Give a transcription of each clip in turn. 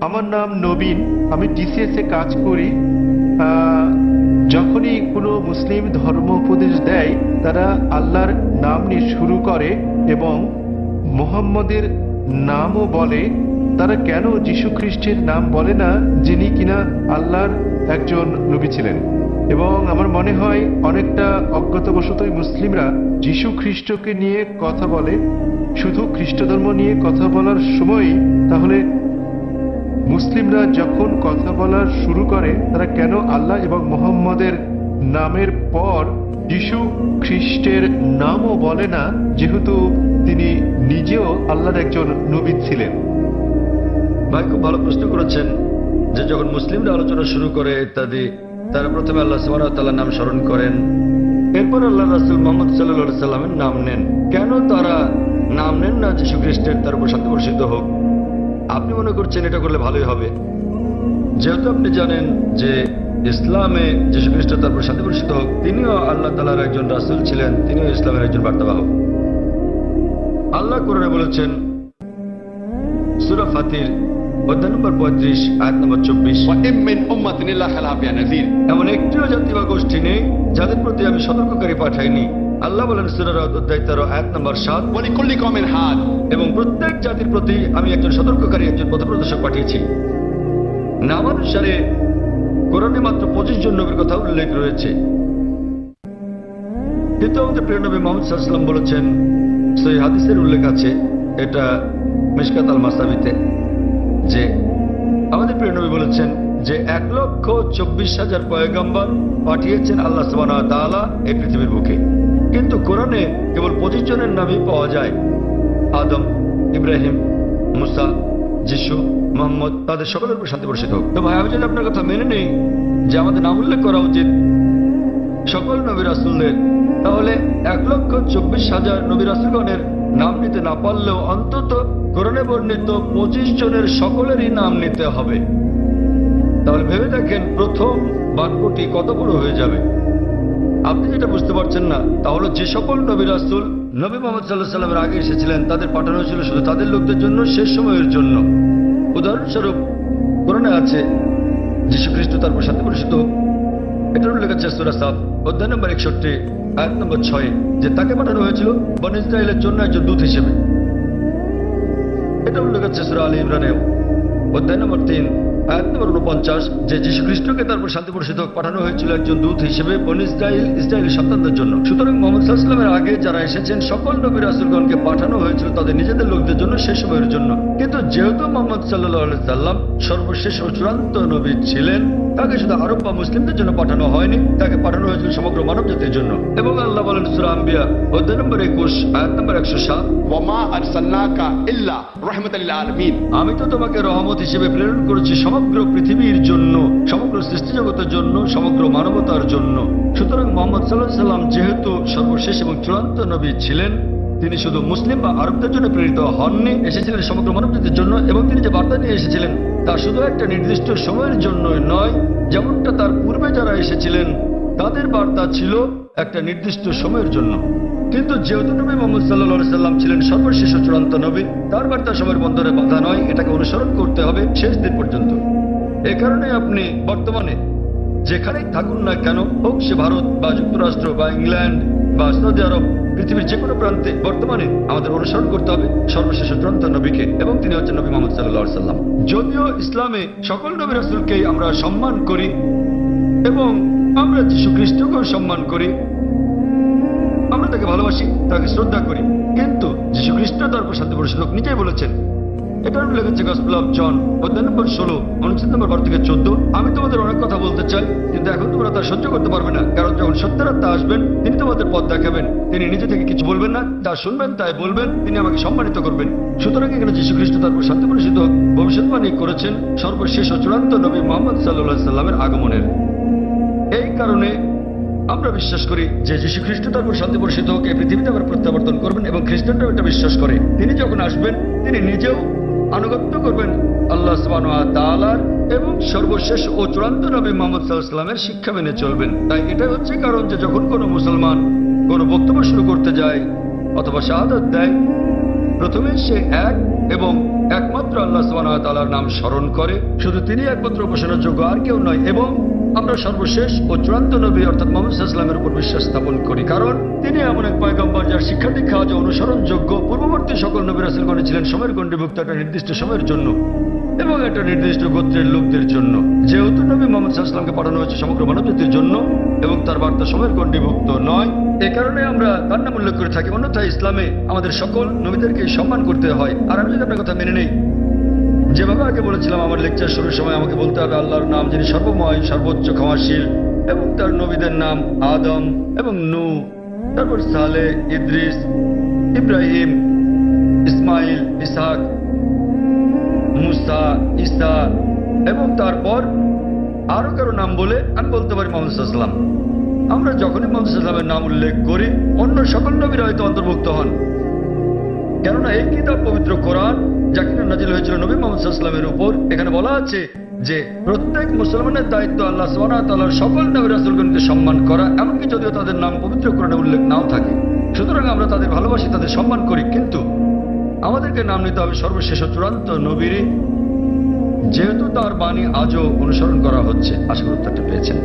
আমার নাম নবীন। আমি টিসিএস এ কাজ করি। যখনই কোনো মুসলিম ধর্ম উপদেশ দেয়, তারা আল্লাহর নাম নিয়ে শুরু করে এবং মোহাম্মদের নামও বলে। তারা কেন যীশু খ্রিস্টের নাম বলে না, যিনি কিনা আল্লাহর একজন নবী ছিলেন? এবং আমার মনে হয় অনেকটা অজ্ঞতাবশতই মুসলিমরা যীশু খ্রিস্টকে নিয়ে কথা বলে। শুধু খ্রিস্ট ধর্ম নিয়ে কথা বলার সময়ই তাহলে মুসলিমরা যখন কথা বলার শুরু করে, তারা কেন আল্লাহ এবং মোহাম্মদের নামের পর যিশু খ্রিস্টের নামও বলে না, যেহেতু তিনি নিজেও আল্লাহর একজন নবী ছিলেন? ভাই, খুব ভালো প্রশ্ন করেছেন যে যখন মুসলিমরা আলোচনা শুরু করে ইত্যাদি তারা প্রথমে আল্লাহ সুবাহতাল্লাহ নাম স্মরণ করেন। এরপর আল্লাহ রাসুল মোহাম্মদ সাল্লা সাল্লামের নাম নেন। কেন তারা নাম নেন না যীশু খ্রিস্টের তার উপর শান্তি বর্ষিত হোক? আপনি মনে করছেন এটা করলে ভালোই হবে। যেহেতু আপনি জানেন যে ইসলামে যিশু খ্রিস্ট তারপর শান্তি প্রতিষ্ঠিত হোক তিনিও আল্লাহ তালার একজন রাসুল ছিলেন তিনিও ইসলামের একজন বার্তাবাহক। আল্লাহ কোরআনে বলেছেন সুরা ফাতির অধ্যায় নম্বর পঁয়ত্রিশ আয়াত নম্বর চব্বিশ। এমন একটিও জাতি বা গোষ্ঠী নেই যাদের প্রতি আমি সতর্ককারী পাঠাইনি। আল্লাহ বলেন সুরারত অধ্যায় তেরো আয়াত নম্বর সাত বলিকুল্লি কমের হাত এবং প্রত্যেক জাতির প্রতি আমি একজন সতর্ককারী একজন পথপ্রদর্শক পাঠিয়েছি। নামানুসারে কোরআনে মাত্র পঁচিশ জন নবীর কথা উল্লেখ রয়েছে। তৃতীয় প্রিয় নবী মোহাম্মদ সাল্লাম বলেছেন সেই হাদিসের উল্লেখ আছে এটা মিসকাত আল মাসাবিতে যে আমাদের প্রিয় নবী বলেছেন যে এক লক্ষ চব্বিশ হাজার পয়গাম্বর পাঠিয়েছেন আল্লাহ সুবান তালা এই পৃথিবীর বুকে। কিন্তু কোরআনে কেবল পঁচিশ জনের নামই পাওয়া যায়। আদম, ইব্রাহিম, মুসা, যিশু, মোহাম্মদ, তাদের সকলের উপর শান্তি বর্ষিত হোক। তো ভাই, আমি যদি আপনার কথা মেনে নেই যে আমাদের নাম উল্লেখ করা উচিত সকল নবী রাসুলদের তাহলে এক লক্ষ চব্বিশ হাজার নবী রাসুলগণের নাম নিতে না পারলেও অন্তত কোরআনে বর্ণিত পঁচিশ জনের সকলেরই নাম নিতে হবে। তাহলে ভেবে দেখেন প্রথম বাক্যটি কত বড় হয়ে যাবে। আপনি যেটা বুঝতে পারছেন না, তা তাহলে যে সকল নবী রাসুল নবী মোহাম্মদ সাল্লাহ সাল্লামের আগে এসেছিলেন, তাদের পাঠানো ছিল শুধু তাদের লোকদের জন্য, শেষ সময়ের জন্য। উদাহরণস্বরূপ কোরআনে আছে, যীশু খ্রিস্ট তার উপর শান্তি পরিষিত এটার উল্লেখ আছে সুরা সাত অধ্যায় নম্বর একষট্টি, আয়াত নম্বর ছয়, যে তাকে পাঠানো হয়েছিল বন ইসরায়েলের জন্য একজন দূত হিসেবে। এটা উল্লেখ আছে সুরা আলী ইমরানেও, অধ্যায় নম্বর তিন এক নম্বর উনপঞ্চাশ যে যীশু খ্রিস্টকে তারপর শান্তি পরিষেধক পাঠানো হয়েছিল একজন দূত হিসেবে বন ইসরায়েল ইসরায়েলের সন্তানদের জন্য। সুতরাং মোহাম্মদ সাল্লামের আগে যারা এসেছেন সকল নবীর আসুলগণকে পাঠানো হয়েছিল তাদের নিজেদের লোকদের জন্য সেই সময়ের জন্য। কিন্তু যেহেতু মোহাম্মদ সাল্লাহ সাল্লাম সর্বশেষ ও চূড়ান্ত নবী ছিলেন তাকে শুধু আরব বা মুসলিমদের জন্য পাঠানো হয়নি তাকে পাঠানো হয়েছিল সমগ্র মানব জাতির জন্য। এবং আল্লাহ বলেন সুরাম্বিয়া অধ্যায় নম্বর একুশ আয়াত নম্বর একশো সাত আমি তো তোমাকে রহমত হিসেবে প্রেরণ করেছি সমগ্র পৃথিবীর জন্য, সমগ্র সৃষ্টি জগতের জন্য, সমগ্র মানবতার জন্য। সুতরাং মোহাম্মদ সাল্লাহ সাল্লাম যেহেতু সর্বশেষ এবং চূড়ান্ত নবী ছিলেন, তিনি শুধু মুসলিম বা আরবদের জন্য প্রেরিত হননি, এসেছিলেন সমগ্র মানবজাতির জন্য এবং তিনি যে বার্তা নিয়ে এসেছিলেন, তা শুধু একটা নির্দিষ্ট সময়ের জন্য নয়, যেমনটা তার পূর্বে যারা এসেছিলেন, তাদের বার্তা ছিল একটা নির্দিষ্ট সময়ের জন্য। কিন্তু যেহেতু নবী মোহাম্মদ সাল্লা সাল্লাম ছিলেন সর্বশেষ চূড়ান্ত নবী, তার বার্তা সময়ের বন্ধনে বাধা নয়, এটাকে অনুসরণ করতে হবে শেষ দিন পর্যন্ত। এ কারণে আপনি বর্তমানে যেখানেই থাকুন না কেন, হোক সে ভারত বা যুক্তরাষ্ট্র বা ইংল্যান্ড বা সৌদি আরব, পৃথিবীর যে কোনো প্রান্তে বর্তমানে আমাদের অনুসরণ করতে হবে সর্বশেষ চূড়ান্ত নবীকে, এবং তিনি হচ্ছেন নবী মোহাম্মদ সাল্লাহ সাল্লাম। যদিও ইসলামে সকল নবী রাসুলকেই আমরা সম্মান করি, এবং আমরা যীশু খ্রিস্টকেও সম্মান করি। আমরা তাকে ভালোবাসি, তাকে শ্রদ্ধা করি। কিন্তু যীশু খ্রিস্ট তার শান্তি পরিষদক নিজেই বলেছেন, এটা উল্লেখ হচ্ছে গসপুল অফ জন অধ্যায় নম্বর ষোলো অনুচ্ছেদ নম্বর বারো থেকে চোদ্দ। আমি তোমাদের অনেক কথা বলতে চাই, কিন্তু এখন তোমরা তা সহ্য করতে পারবে না, কারণ যখন সত্যের আত্মা আসবেন, তিনি তোমাদের পথ দেখাবেন। তিনি নিজে থেকে কিছু বলবেন না যা শুনবেন, তাই বলবেন, তিনি আমাকে সম্মানিত করবেন। সুতরাং এখানে যীশু খ্রিস্ট তার উপর শান্তি পরিষদ ভবিষ্যৎবাণী করেছেন সর্বশেষ ও চূড়ান্ত নবী মোহাম্মদ সাল্লাহ সাল্লামের আগমনের। এই কারণে আমরা বিশ্বাস করি যে যীশু খ্রিস্ট উপর শান্তি বর্ষিত হোক, এই পৃথিবীতে আবার প্রত্যাবর্তন করবেন এবং খ্রিস্টানরাও এটা বিশ্বাস করে। তিনি যখন আসবেন, তিনি নিজেও আনুগত্য করবেন আল্লাহ তাআলার এবং সর্বশেষ ও চূড়ান্ত নবী মোহাম্মদ সাল্লাল্লাহু সাল্লামের শিক্ষা মেনে চলবেন। তাই এটাই হচ্ছে কারণ যে যখন কোনো মুসলমান কোনো বক্তব্য শুরু করতে যায় অথবা শাহাদাত দেয়, প্রথমে সে এক এবং একমাত্র আল্লাহ সুবাহ তালার নাম স্মরণ করে। শুধু তিনি একমাত্র উপাসনার যোগ্য আর কেউ নয়, এবং আমরা সর্বশেষ ও চূড়ান্ত নবী অর্থাৎ মোহাম্মদ ইসলামের উপর বিশ্বাস স্থাপন করি। কারণ তিনি এমন এক পয়গম্বর যার শিক্ষা দীক্ষা আজ অনুসরণযোগ্য। পূর্ববর্তী সকল নবী রাসুলগণে ছিলেন সময়ের গণ্ডিভুক্ত একটা নির্দিষ্ট সময়ের জন্য এবং একটা নির্দিষ্ট গোত্রের লোকদের জন্য। যেহেতু নবী মোহাম্মদ সাল্লামকে পাঠানো হয়েছে সমগ্র মানবজাতির জন্য এবং তার বার্তা সময়ের গণ্ডিভুক্ত নয়, এ কারণে আমরা তার নাম উল্লেখ করে থাকি। অন্যথায় ইসলামে আমাদের সকল নবীদেরকে সম্মান করতে হয়। আর আমি যদি আপনার কথা মেনে নেই যেভাবে আগে বলেছিলাম আমার লেকচার শুরুর সময় আমাকে বলতে হবে আল্লাহর নাম যিনি সর্বময়, সর্বোচ্চ ক্ষমাশীল এবং তার নবীদের নাম আদম এবং নু, তারপর সালে ইদ্রিস, ইব্রাহিম, ইসমাইল ইসাক মুসা ইসা এবং তারপর আরও কারও নাম বলে আমি বলতে পারি মোহাম্মদ সাল্লাম আমরা যখনই মোহাম্মদ সাল্লামের নাম উল্লেখ করি, অন্য সকল নবীরা হয়তো অন্তর্ভুক্ত হন। কেননা এই কিতাব পবিত্র কোরআন যা কিনা নাজিল হয়েছিল নবী মোহাম্মদ সাল্লামের উপর। এখানে বলা আছে যে, প্রত্যেক মুসলমানের দায়িত্ব আল্লাহ সোহানা তাল্লাহর সকল নবী রাসুলগণকে সম্মান করা, এমনকি যদিও তাদের নাম পবিত্র কোরআনে উল্লেখ নাও থাকে। সুতরাং আমরা তাদের ভালোবাসি, তাদের সম্মান করি, কিন্তু আমাদেরকে নাম নিতে হবে সর্বশেষ চূড়ান্ত নবীরই যেহেতু তার বাণী আজও অনুসরণ করা হচ্ছে, আশা করি পেয়েছেন।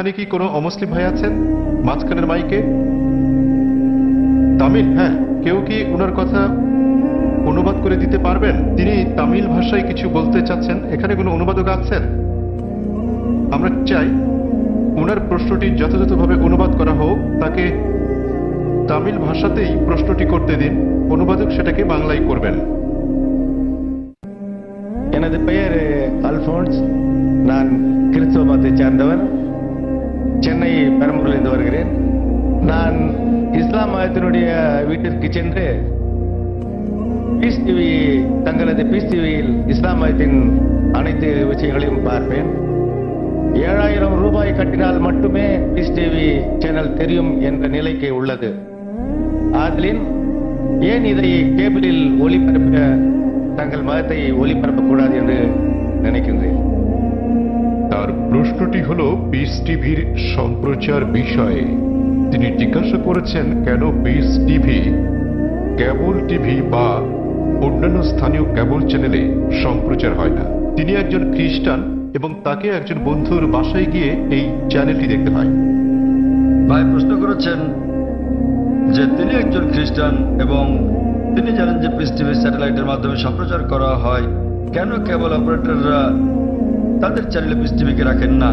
এখানে কি কোনো অমুসলিম ভাই আছেন মাঝখানের মাইকে তামিল হ্যাঁ কেউ কি ওনার কথা অনুবাদ করে দিতে পারবেন তিনি তামিল ভাষায় কিছু বলতে চাচ্ছেন এখানে কোনো অনুবাদক আছেন আমরা চাই ওনার প্রশ্নটি যথাযথভাবে অনুবাদ করা হোক তাকে তামিল ভাষাতেই প্রশ্নটি করতে দিন অনুবাদক সেটাকে বাংলায় করবেন எனது பெயர் அல்போன்ஸ் நான் கிறிஸ்துவ மதத்தை சார்ந்தவர் சென்னை பெரம்பூரிலிருந்து வருகிறேன். நான் இஸ்லாம் மதத்தினுடைய வீட்டிற்கு சென்று பீஸ் டிவி தங்களது பீஸ் டிவியில் இஸ்லாம் மதத்தின் அனைத்து விஷயங்களையும் பார்ப்பேன். ஏழாயிரம் ரூபாய் கட்டினால் மட்டுமே பீஸ் டிவி சேனல் தெரியும் என்ற நிலைக்கு உள்ளது. ஆதலின் ஏன் இதை கேபிளில் ஒளிபரப்ப தங்கள் மதத்தை ஒளிபரப்பக்கூடாது என்று நினைக்கின்றேன். তার প্রশ্নটি হল পিস টিভির সম্প্রচার বিষয়ে। তিনি জিজ্ঞাসা করেছেন, কেন পিস টিভি কেবল টিভি বা অন্যান্য স্থানীয় কেবল চ্যানেলে সম্প্রচার হয় না? তিনি একজন খ্রিস্টান এবং তাকে একজন বন্ধুর বাসায় গিয়ে এই চ্যানেলটি দেখতে পায়। ভাই প্রশ্ন করেছেন যে তিনি একজন খ্রিস্টান এবং তিনি জানেন যে পিস টিভি স্যাটেলাইটের মাধ্যমে সম্প্রচার করা হয়। কেন কেবল অপারেটররা তাদের চ্যানেলে পিস টিভিকে রাখেন না।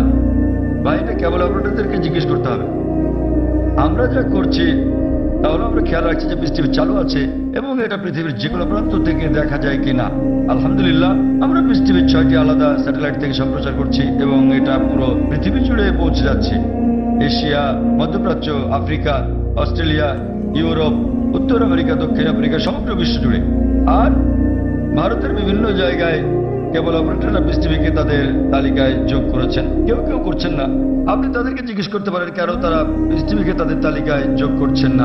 ভাই, এটা কেবল অপারেটরদেরকে জিজ্ঞেস করতে হবে। আমরা যা করছি, তাহলে আমরা খেয়াল রাখছি যে পিস টিভি চালু আছে এবং এটা পৃথিবীর যে কোনো প্রান্ত থেকে দেখা যায় কিনা। আলহামদুলিল্লাহ, আমরা পিস টিভির ছয়টি আলাদা স্যাটেলাইট থেকে সম্প্রচার করছি এবং এটা পুরো পৃথিবী জুড়ে পৌঁছে যাচ্ছে। এশিয়া, মধ্যপ্রাচ্য, আফ্রিকা, অস্ট্রেলিয়া, ইউরোপ, উত্তর আমেরিকা, দক্ষিণ আমেরিকা সমগ্র বিশ্ব জুড়ে। আর ভারতের বিভিন্ন জায়গায় কেবল অপারেটররা টিভিকে তাদের তালিকায় যোগ করেছেন? কেউ কেউ করছেন না। আপনি তাদেরকে জিজ্ঞেস করতে পারেন কেন তারা টিভিকে তাদের তালিকায় যোগ করছেন না।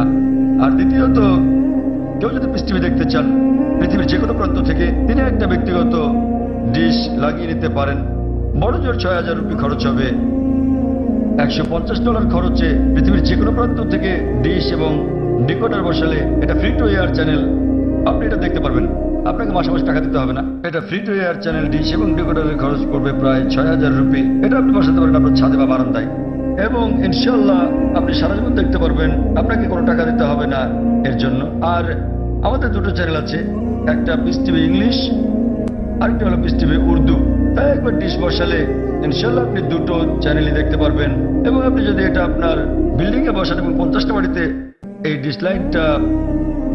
আর দ্বিতীয়ত, কেউ যদি টিভি দেখতে চান, পৃথিবীর যে কোনো প্রান্ত থেকে তিনি একটা ব্যক্তিগত ডিশ লাগিয়ে নিতে পারেন। বড় জোর ছয় হাজার রুপি খরচ হবে। একশো পঞ্চাশ ডলার খরচে পৃথিবীর যে কোনো প্রান্ত থেকে ডিশ এবং ডিকোডার বসালে এটা ফ্রি টু এয়ার চ্যানেল। আপনি এটা দেখতে পারবেন। আপনাকে মাসে মাসে টাকা দিতে হবে না। এটা free to air channel dish এবং ডিকোডারের খরচ পড়বে প্রায় ছয় হাজার রুপি। এটা আপনি বসাতে পারেন আপনার ছাদে বা বারান্দায়। এবং ইনশাল্লাহ আপনি সারা জীবন দেখতে পারবেন, আপনাকে কোনো টাকা দিতে হবে না এর জন্য। আর আমাদের দুটো চ্যানেল আছে, একটা পিস টিভি ইংলিশ আরেকটা হলো পিস টিভি উর্দু তাই একবার ডিশ বসালে ইনশাল্লাহ আপনি দুটো চ্যানেলই দেখতে পারবেন। এবং আপনি যদি এটা আপনার বিল্ডিংয়ে বসান এবং পঞ্চাশটা বাড়িতে এই ডিশ লাইনটা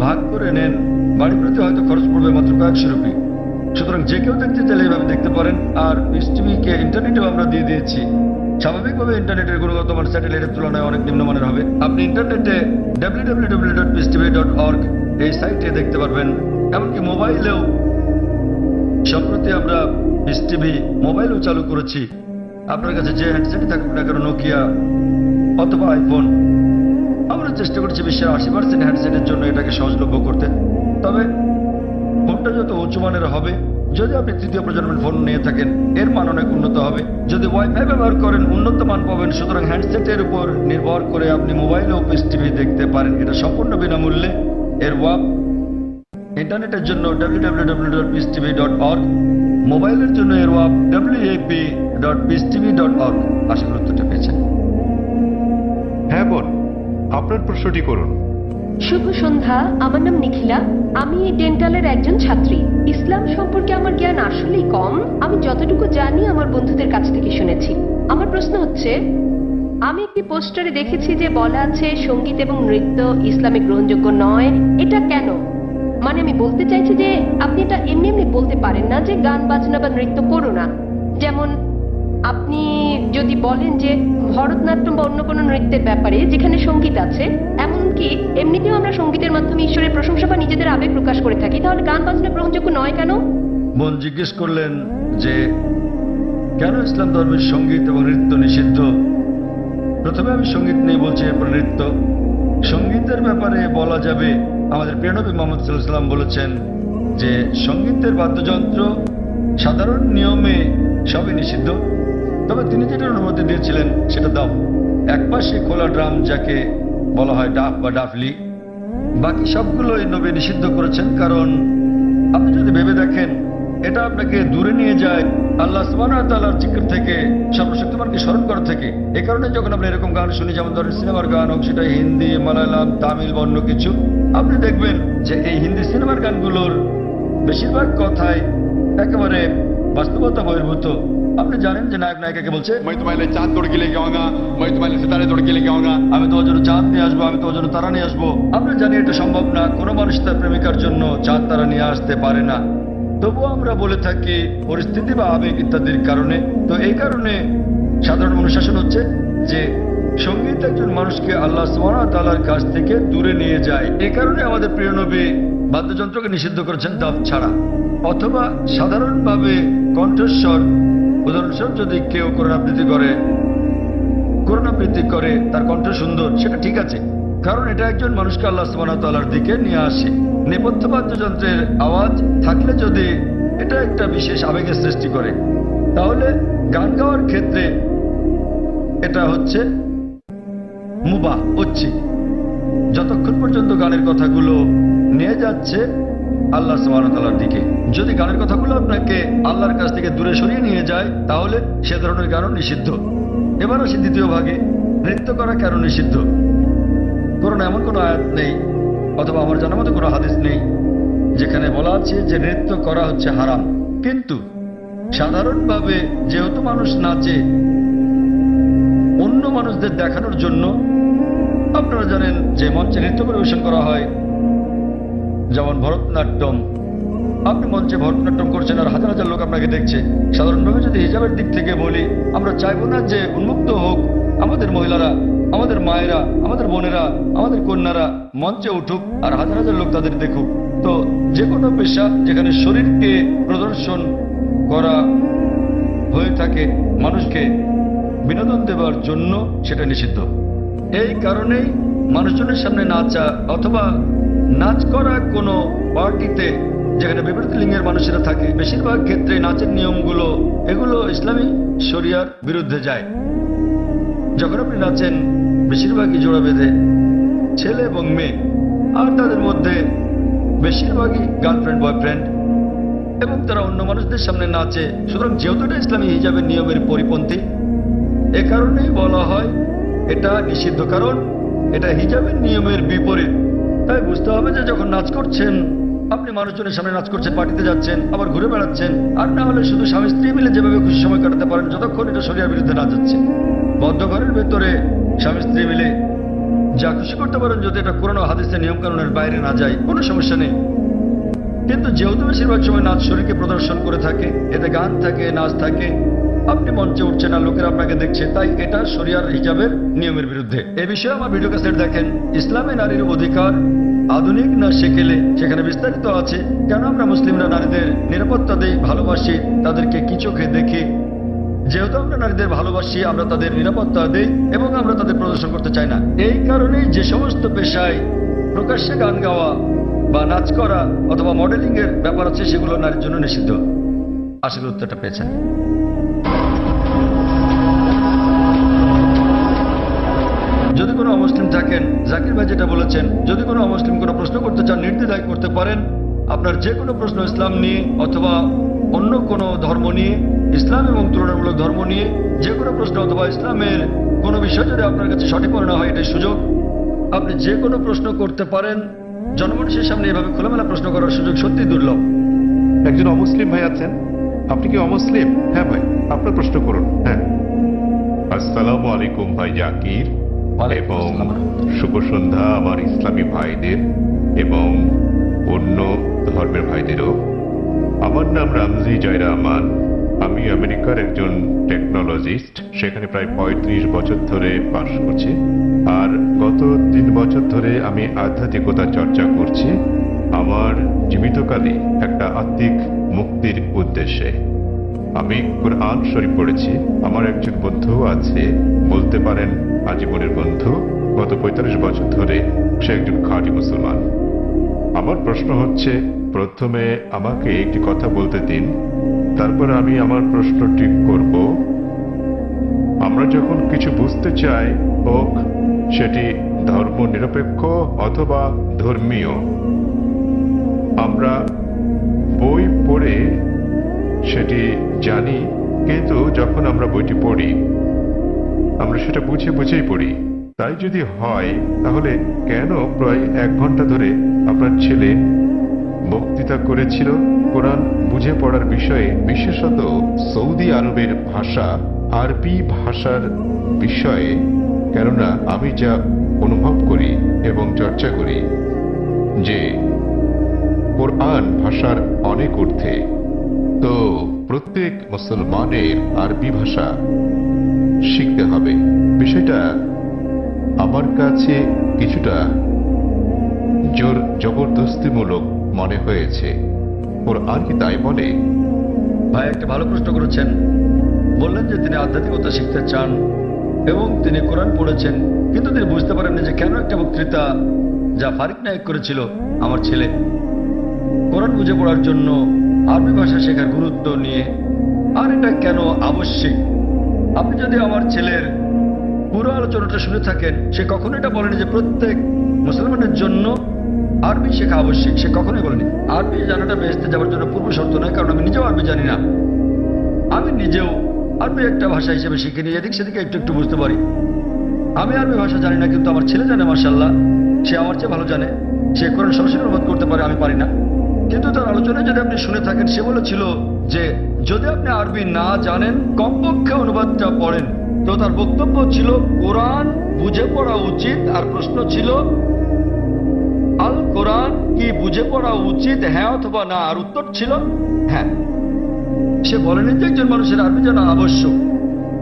ভাগ করে নেন বাড়ি প্রতি হয়তো খরচ পড়বে মাত্র কয়েকশো রুপি। সুতরাং যে কেউ দেখতে চাইলে এইভাবে দেখতে পারেন। আর পিস ইন্টারনেটেও আমরা দিয়ে দিয়েছি। স্বাভাবিকভাবে ইন্টারনেটের গুণগত মান স্যাটেলাইটের তুলনায় অনেক নিম্নমানের হবে। আপনি ইন্টারনেটে ডাব্লিউ ডট টিভি ডট এই সাইটে দেখতে পারবেন। এমনকি মোবাইলেও সম্প্রতি আমরা পিস টিভি মোবাইলও চালু করেছি। আপনার কাছে যে হ্যান্ডসেটই থাকুক না কেন নোকিয়া অথবা আইফোন আমরা চেষ্টা করছি বিশ্বের আশি পার্সেন্ট হ্যান্ডসেটের জন্য এটাকে সহজলভ্য করতে। তবে ফোনটা যত উঁচু মানের হবে, যদি আপনি তৃতীয় প্রজন্মের ফোন নিয়ে থাকেন, এর মান অনেক উন্নত হবে। যদি ওয়াইফাই ব্যবহার করেন, উন্নত মান পাবেন। সুতরাং হ্যান্ডসেটের উপর নির্ভর করে আপনি মোবাইল ও পিস টিভি দেখতে পারেন। এটা সম্পূর্ণ বিনামূল্যে। এর ওয়াপ, ইন্টারনেটের জন্য www.peacetv.org মোবাইলের জন্য এর ওয়াপ wap.peacetv.org আশা করি উত্তরটা পেয়েছেন। হ্যাঁ বোন, আপনার প্রশ্নটি করুন। শুভ সন্ধ্যা, আমার নাম নিখিলা। আমি ডেন্টালের একজন ছাত্রী। ইসলাম সম্পর্কে আমার জ্ঞান আসলেই কম। আমি যতটুকু জানি, আমার বন্ধুদের কাছ থেকে শুনেছি। আমার প্রশ্ন হচ্ছে, আমি একটি পোস্টারে দেখেছি যে বলা আছে, সংগীত এবং নৃত্য ইসলামে গ্রহণযোগ্য নয়। এটা কেন? মানে আমি বলতে চাইছি যে, আপনি এটা এমনি এমনি বলতে পারেন না যে গান, বাজনা বা নৃত্য করো না। যেমন, আপনি যদি বলেন যে ভরতনাট্যম বা অন্য কোনো নৃত্যের ব্যাপারে যেখানে সংগীত আছে এমনকি এমনিতেও আমরা সঙ্গীতের মাধ্যমে ঈশ্বরের প্রশংসা বা নিজেদের আবেগ প্রকাশ করে থাকি। তাহলে গান বাজনা গ্রহণযোগ্য নয় কেন? বোন জিজ্ঞেস করলেন যে, কেন ইসলাম ধর্মের সংগীত এবং নৃত্য নিষিদ্ধ? প্রথমে আমি সংগীত নিয়ে বলছি, এরপর নৃত্য। সঙ্গীতের ব্যাপারে বলা যাবে, আমাদের প্রিয়নবী মোহাম্মদ সাল্লাম বলেছেন যে, সঙ্গীতের বাদ্যযন্ত্র সাধারণ নিয়মে সবই নিষিদ্ধ। তবে তিনি যেটা অনুমতি দিয়েছিলেন, সেটা দাও। একপাশে খোলা ড্রাম যাকে বলা হয় ডাফ বা ডাফলি বাকি সবগুলোই নবী নিষিদ্ধ করেছেন, কারণ আপনি যদি ভেবে দেখেন, এটা আপনাকে দূরে নিয়ে যায় আল্লাহ সুবাহর জিকির থেকে, সর্বশক্তিমানকে স্মরণ করা থেকে। এ কারণে যখন আপনি এরকম গান শুনি, যেমন ধরেন সিনেমার গান হোক, সেটা হিন্দি, মালায়ালাম, তামিল বা অন্য কিছু, আপনি দেখবেন যে এই হিন্দি সিনেমার গানগুলোর বেশিরভাগ কথায় একেবারে বাস্তবতা বহির্ভূত আপনি জানেন যে নায়ক নায়িকাকে বলছে मैं तुम्हारे लिए चांद तोड़ के लेके आऊंगा मैं तुम्हारे लिए सितारे तोड़ के लेके आऊंगा আমি তোমার জন্য চাঁদ নিয়ে আসবো আমি তোমার জন্য তারা নিয়ে আসবো আমরা জানি এটা সম্ভব না কোনো মানুষ তার প্রেমিকার জন্য চাঁদ তারা নিয়ে আসতে পারে না তবুও আমরা বলে থাকি পরিস্থিতি বা আবেগ ইত্যাদির কারণে তো এই কারণে সাধারণ অনুশাসন হচ্ছে যে সঙ্গীত একজন মানুষকে আল্লাহ তালার কাছ থেকে দূরে নিয়ে যায় এই কারণে আমাদের প্রিয় নবী বাদ্যযন্ত্রকে নিষিদ্ধ করেছেন দাব ছাড়া অথবা সাধারণভাবে কণ্ঠস্বর উদাহরণস্বরূপ যদি কেউ করুণাবৃত্তি করে করুণাবৃত্তি করে, তার কণ্ঠ সুন্দর, সেটা ঠিক আছে। কারণ এটা একজন মানুষকে আল্লাহ সুবাহতাল্লার দিকে নিয়ে আসে। নেপথ্য বাদ্যযন্ত্রের আওয়াজ থাকলে যদি এটা একটা বিশেষ আবেগের সৃষ্টি করে, তাহলে গান গাওয়ার ক্ষেত্রে এটা হচ্ছে মুবা হচ্ছে যতক্ষণ পর্যন্ত গানের কথাগুলো নিয়ে যাচ্ছে আল্লাহ সুবাহতাল্লার দিকে। যদি গানের কথাগুলো আপনাকে আল্লাহর কাছ থেকে দূরে সরিয়ে নিয়ে যায়, তাহলে সে ধরনের গানও নিষিদ্ধ। এবার আসি দ্বিতীয় ভাগে। নৃত্য করা কেন নিষিদ্ধ? করোনা এমন কোনো আয়াত নেই, অথবা আমার জানার মতো কোনো হাদিস নেই, যেখানে বলা আছে যে নৃত্য করা হচ্ছে হারাম। কিন্তু সাধারণভাবে যেহেতু মানুষ নাচে, অন্য মানুষদের দেখানোর জন্য, আপনারা জানেন যে মঞ্চে নৃত্য পরিবেশন করা হয়। যেমন ভরতনাট্যম। আপনি মঞ্চে ভরতনাট্যম করছেন আর হাজার হাজার লোক আপনাকে দেখছে। সাধারণভাবে যদি হিজাবের দিক থেকে বলি, আমরা চাইব না যে উন্মুক্ত হোক আমাদের মহিলারা, আমাদের মায়েরা, আমাদের বোনেরা, আমাদের কন্যারা মঞ্চে উঠুক আর হাজার হাজার লোক তাদের দেখুক। তো যে কোনো পেশা যেখানে শরীরকে প্রদর্শন করা হয়ে থাকে, মানুষকে বিনোদন দেওয়ার জন্য সেটা নিষিদ্ধ। এই কারণেই মানুষজনের সামনে নাচা অথবা নাচ করা কোনো পার্টিতে যেখানে বিপরীত লিঙ্গের মানুষেরা থাকে, বেশিরভাগ ক্ষেত্রে নাচের নিয়মগুলো, এগুলো ইসলামী শরিয়ার বিরুদ্ধে যায়। যখন আপনি নাচেন, বেশিরভাগই জোড়া বেঁধে ছেলে এবং মেয়ে, আর তাদের মধ্যে বেশিরভাগই গার্লফ্রেন্ড বয়ফ্রেন্ড এবং তারা অন্য মানুষদের সামনে নাচে। সুতরাং যেহেতু এটা ইসলামী হিজাবের নিয়মের পরিপন্থী, এ কারণেই বলা হয় এটা নিষিদ্ধ কারণ, এটা হিজাবের নিয়মের বিপরীত। তাই বুঝতে হবে যে যখন নাচ করছেন, আপনি মানুষজনের সামনে নাচ করছেন, পার্টিতে যাচ্ছেন, আবার ঘুরে বেড়াচ্ছেন, আর না হলে শুধু স্বামী স্ত্রী মিলে যেভাবে খুশি সময় কাটাতে পারেন, যতক্ষণ এটা শরিয়ার বিরুদ্ধে না যাচ্ছে। বদ্ধ ঘরের ভেতরে স্বামী স্ত্রী মিলে যা খুশি করতে পারেন, যদি এটা পুরনো হাদিসের নিয়ম কানুনের বাইরে না যায়, কোনো সমস্যা নেই। কিন্তু যেহেতু বেশিরভাগ সময় নাচ শরীরকে প্রদর্শন করে থাকে, এতে গান থাকে, নাচ থাকে আপনি মঞ্চে উঠছেন না লোকেরা আপনাকে দেখছে, তাই এটা শরিয়ার হিজাবের নিয়মের বিরুদ্ধে। এ বিষয়ে আমার ভিডিও ক্যাসেট দেখেন। ইসলামে নারীর অধিকার আধুনিক না সেকেলে? সেখানে বিস্তারিত আছে, কেন আমরা মুসলিমরা নারীদের নিরাপত্তা দেই, ভালোবাসি, তাদেরকে কি চোখে দেখি? যেহেতু আমরা নারীদের ভালোবাসি, আমরা তাদের নিরাপত্তা দেই এবং আমরা তাদের প্রদর্শন করতে চাই না। এই কারণেই যে সমস্ত পেশায় প্রকাশ্যে গান গাওয়া বা নাচ করা অথবা মডেলিং এর ব্যাপার আছে, সেগুলো নারীর জন্য নিষিদ্ধ। করি উত্তরটা পেয়েছেন। যদি কোনো অমুসলিম থাকেন, জাকির ভাই যেটা বলেছেন, যদি কোনো অমুসলিম কোনো প্রশ্ন করতে চান, নির্দ্বিধায় করতে পারেন। আপনার যে কোনো প্রশ্ন ইসলাম নিয়ে অথবা অন্য কোনো ধর্ম নিয়ে, ইসলাম এবং তুলনামূলক ধর্ম নিয়ে, যে কোনো প্রশ্ন অথবা ইসলামের কোনো বিষয় যদি আপনার কাছে সঠিক মনে হয়, এটাই সুযোগ। আপনি যে কোনো প্রশ্ন করতে পারেন জনমানুষের সামনে এভাবে খোলামেলা প্রশ্ন করার সুযোগ সত্যি দুর্লভ। একজন অমুসলিম ভাই আছেন, আপনি কি অমুসলিম? হ্যাঁ ভাই, আপনার প্রশ্ন করুন। হ্যাঁ। আসসালামু আলাইকুম ভাই জাকির। এবং। শুভ সন্ধ্যা আমার ইসলামী ভাইদের এবং অন্য ধর্মের ভাইদেরও। আমার নাম রামজি জয় রহমান আমি আমেরিকার একজন টেকনোলজিস্ট, সেখানে প্রায় পঁয়ত্রিশ বছর ধরে বাস করছি। আর গত তিন বছর ধরে আমি আধ্যাত্মিকতা চর্চা করছি আমার জীবিতকালে একটা আত্মিক মুক্তির উদ্দেশ্যে। আমি কোরআন শরীফ পড়েছি। আমার একজন বন্ধু আছে, বলতে পারেন আজীবনের বন্ধু। গত পঁয়তাল্লিশ বছর ধরে সে একজন খাঁটি মুসলমান। আমার প্রশ্ন হচ্ছে, প্রথমে আমাকে একটি কথা বলতে দিন, তারপর আমি আমার প্রশ্নটি করব। আমরা যখন কিছু বুঝতে চাই, হোক সেটি ধর্ম নিরপেক্ষ অথবা ধর্মীয়, আমরা বই পড়ে সেটি জানি, কিন্তু যখন আমরা বইটি পড়ি, আমরা সেটা বুঝে বুঝেই পড়ি। তাই যদি হয়, তাহলে কেন প্রায় এক ঘণ্টা ধরে আপনার ছেলে বক্তৃতা করেছিল? কোরআন বুঝে পড়ার বিষয়ে বিশেষত সৌদি আরবের ভাষা, আরবি ভাষার বিষয়ে, কেননা আমি যা অনুভব করি এবং চর্চা করি যে, কোরআন ভাষার অনেক ঊর্ধ্বে। তো প্রত্যেক মুসলমানের আরবি ভাষা শিখতে হবে। বিষয়টা আমার কাছে কিছুটা জোর জবরদস্তিমূলক মনে হয়েছে। ওর আর কি তাই বলে? ভাই, একটা ভালো প্রশ্ন করেছেন। বললেন যে তিনি আধ্যাত্মিকতা শিখতে চান এবং তিনি কোরআন পড়েছেন, কিন্তু তিনি বুঝতে পারেননি যে কেন একটা বক্তৃতা যা ফারিক নায়ক করেছিল আমার ছেলে। কোরআন বুঝে পড়ার জন্য আরবি ভাষা শেখার গুরুত্ব নিয়ে। আর এটা কেন আবশ্যিক? আপনি যদি আমার ছেলের পুরো আলোচনাটা শুনে থাকেন, সে কখনো এটা বলেনি যে প্রত্যেক মুসলমানের জন্য আরবি শেখা আবশ্যিক। সে কখনোই বলেনি। আরবি জানাটা বেহেস্তে যাওয়ার জন্য পূর্ব শর্ত নয়, কারণ আমি নিজেও আরবি জানি না। আমি নিজেও আরবি একটা ভাষা হিসেবে শিখে নিয়ে এদিক সেদিকে একটু একটু বুঝতে পারি। আমি আরবি ভাষা জানি না, কিন্তু আমার ছেলে জানে মার্শাল্লাহ সে আমার চেয়ে ভালো জানে। সে কোরআন সরাসরি অনুবাদ করতে পারে, আমি পারি না। কিন্তু তার আলোচনায় যদি আপনি শুনে থাকেন, সে বলেছিল যে, যদি আপনি আরবি না জানেন, কমপক্ষে অনুবাদটা পড়েন। তো তার বক্তব্য ছিল, কোরআন বুঝে পড়া উচিত। আর প্রশ্ন ছিল, আল কোরআন কি বুঝে পড়া উচিত? হ্যাঁ অথবা না? আর উত্তর ছিল হ্যাঁ। সে বলেনি যে একজন মানুষের আরবি জানা আবশ্যক।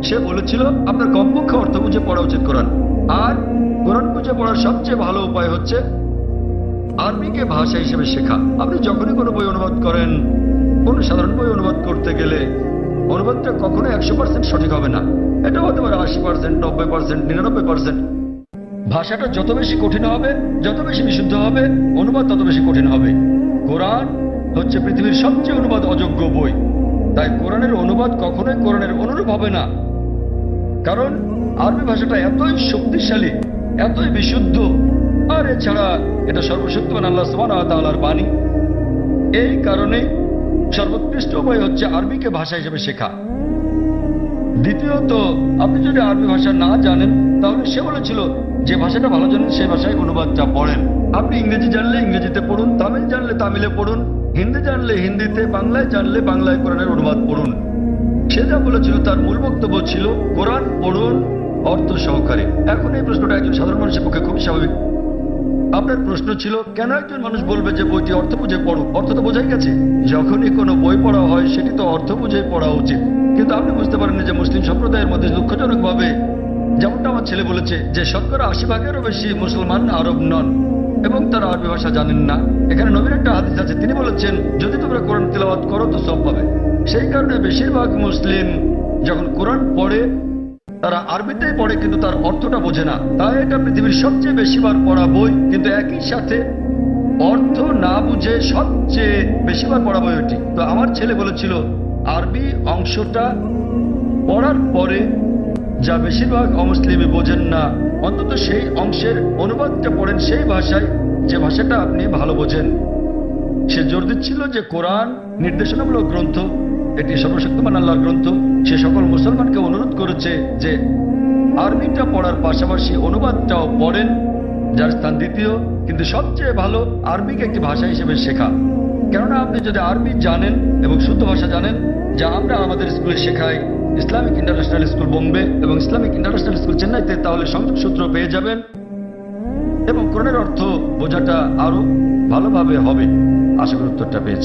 সে বলেছিল, আপনার কমপক্ষে অর্থ বুঝে পড়া উচিত কোরআন। আর কোরআন বুঝে পড়ার সবচেয়ে ভালো উপায় হচ্ছে আরবিকে ভাষা হিসেবে শেখা। আপনি যখনই কোনো বই অনুবাদ করেন, কোনো সাধারণ বই অনুবাদ করতে গেলে অনুবাদটা কখনো একশো পার্সেন্ট সঠিক হবে না। এটা হতে পারে আশি পার্সেন্ট নব্বই পার্সেন্ট নিরানব্বই পার্সেন্ট ভাষাটা যত বেশি কঠিন হবে, যত বেশি বিশুদ্ধ হবে, অনুবাদ তত বেশি কঠিন হবে। কোরআন হচ্ছে পৃথিবীর সবচেয়ে অনুবাদ অযোগ্য বই। তাই কোরআনের অনুবাদ কখনোই কোরআনের অনুরূপ হবে না। কারণ আরবি ভাষাটা এতই শক্তিশালী, এতই বিশুদ্ধ আর এছাড়া এটা সর্বশক্তিমান আল্লাহ সুবাহর বাণী। এই কারণে সর্বোৎকৃষ্ট উপায় হচ্ছে আরবিকে ভাষা হিসেবে শেখা। দ্বিতীয়ত, আপনি যদি আরবি ভাষা না জানেন, তাহলে সে বলেছিল যে ভাষাটা ভালো জানেন, সেই ভাষায় অনুবাদটা পড়েন। আপনি ইংরেজি জানলে ইংরেজিতে পড়ুন, তামিল জানলে তামিলে পড়ুন, হিন্দি জানলে হিন্দিতে, বাংলায় জানলে বাংলায় কোরআনের অনুবাদ পড়ুন। সে যা বলেছিল তার মূল বক্তব্য ছিল, কোরআন পড়ুন অর্থ সহকারে। এখন এই প্রশ্নটা একজন সাধারণ মানুষের পক্ষে খুবই স্বাভাবিক। আপনার প্রশ্ন ছিল, কেন একজন মানুষ বলবে যে বইটি অর্থ বুঝে পড়ো? অর্থ তো বোঝাই গেছে। যখনই কোনো বই পড়া হয়, সেটি তো অর্থ বুঝেই পড়া উচিত। কিন্তু আপনি বুঝতে পারেন যে মুসলিম সম্প্রদায়ের মধ্যে দুঃখজনকভাবে যেমনটা আমার ছেলে বলেছে, যে শতকরা আশি ভাগেরও বেশি মুসলমান আরব নন। এবং তারা আরবি ভাষা জানেন না। এখানে নবীর একটা হাদিস আছে, তিনি বলেছেন, যদি তোমরা কোরআন তেলাওয়াত করো, তো সব পাবে। সেই কারণে বেশিরভাগ মুসলিম যখন কোরআন পড়ে তারা আরবিতেই পড়ে, কিন্তু তার অর্থটা বোঝে না। তাই এটা পৃথিবীর সবচেয়ে বেশিবার পড়া বই, কিন্তু একই সাথে অর্থ না বুঝে সবচেয়ে বেশিবার পড়া বই ওটি তো আমার ছেলে বলেছিল, আরবি অংশটা পড়ার পরে যা বেশিরভাগ অমুসলিমই বোঝেন না, অন্তত সেই অংশের অনুবাদটা পড়েন সেই ভাষায়, যে ভাষাটা আপনি ভালো বোঝেন। সে জোর দিচ্ছিল যে কোরআন নির্দেশনামূলক গ্রন্থ এটি সর্বশক্তিমান আল্লাহর গ্রন্থ। সে সকল মুসলমানকে অনুরোধ করেছে যে আরবিটা পড়ার পাশাপাশি অনুবাদটাও পড়েন, যার স্থান দ্বিতীয়, কিন্তু সবচেয়ে ভালো আরবিকে একটি ভাষা হিসেবে শেখা। কেননা আপনি যদি আরবি জানেন এবং শুদ্ধ ভাষা জানেন, যা আমরা আমাদের স্কুলে শেখাই, ইসলামিক ইন্টারন্যাশনাল স্কুল বোম্বে এবং ইসলামিক ইন্টারন্যাশনাল স্কুল চেন্নাইতে, তাহলে সংযোগ সূত্র পেয়ে যাবেন এবং কোরআনের অর্থ বোঝাটা আরও ভালোভাবে হবে। আশা করি উত্তরটা পেয়েছি।